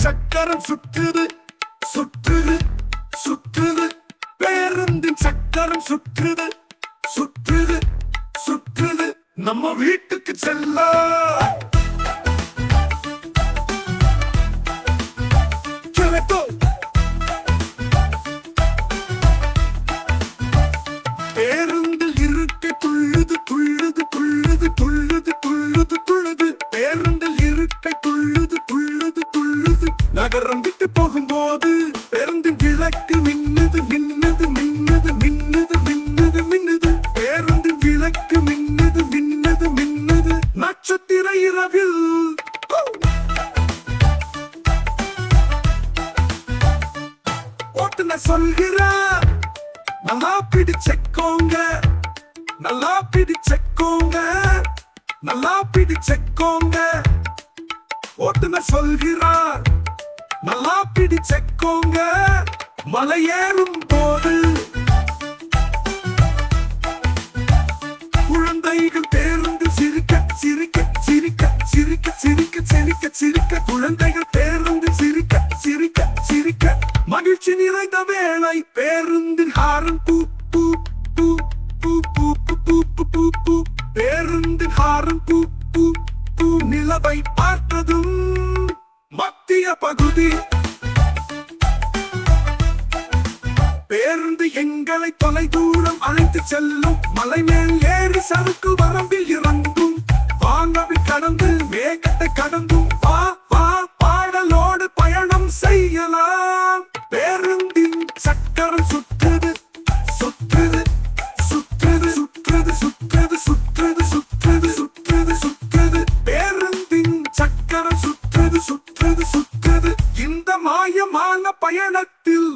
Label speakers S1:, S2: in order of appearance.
S1: சக்கரம் சுற்றுது சுற்றுது சுற்றுது. பேருந்தின் சக்கரம் சுற்றுது சுற்றுது சுற்றுது. நம்ம வீட்டுக்கு செல்ல. பேருந்து விளக்கு மின்னது மின்னது மின்னது மின்னது மின்னது மின்னது. பேருந்து விளக்கு மின்னது மின்னது மின்னது. நட்சத்திர இரவில். ஓட்டுநர் சொல்கிறார் நல்லா பிடிச்சக்கோங்க நல்லா பிடிச்சக்கோங்க நல்லா பிடிச்சக்கோங்க ஓட்டுநர் சொல்கிறார் நல்லா பிடிச்சக்கோங்க மலையேறும் போது குழந்தைகள் பேருந்து சிரிக்க சிரிக்க சிரிக்க சிரிக்க சிரிக்க சிரிக்க சிரிக்க குழந்தைகள் பேருந்து சிரிக்க சிரிக்க சிரிக்க மகிழ்ச்சி நிறைந்த வேலை பேருந்தின் ஹாரன் பூ பூ பூ பூ பூ பூ பூ பூ பூ பூ பேருந்தின் ஹாரன் பூ பூ பூ நிலவை பார்த்ததும் மத்திய பகுதி எங்களை தொலை தூரம் அழைத்து செல்லும். மலை மேல் ஏறி சறுக்கு வரம்பில் இறங்கும். வானவி கடந்து மேகத்தை கடந்தும். வா வா பாடலோடு பயணம் செய்யலாம். பேருந்தின் சக்கரம் சுற்றுது சுற்றுது சுற்றுது சுற்றுது சுற்றுது சுற்றுது சுற்றுது சுற்றுது சுற்றுது. பேருந்தின் சக்கரம் சுற்றுது சுற்றுது சுற்றுது. இந்த மாயமான பயணத்தில்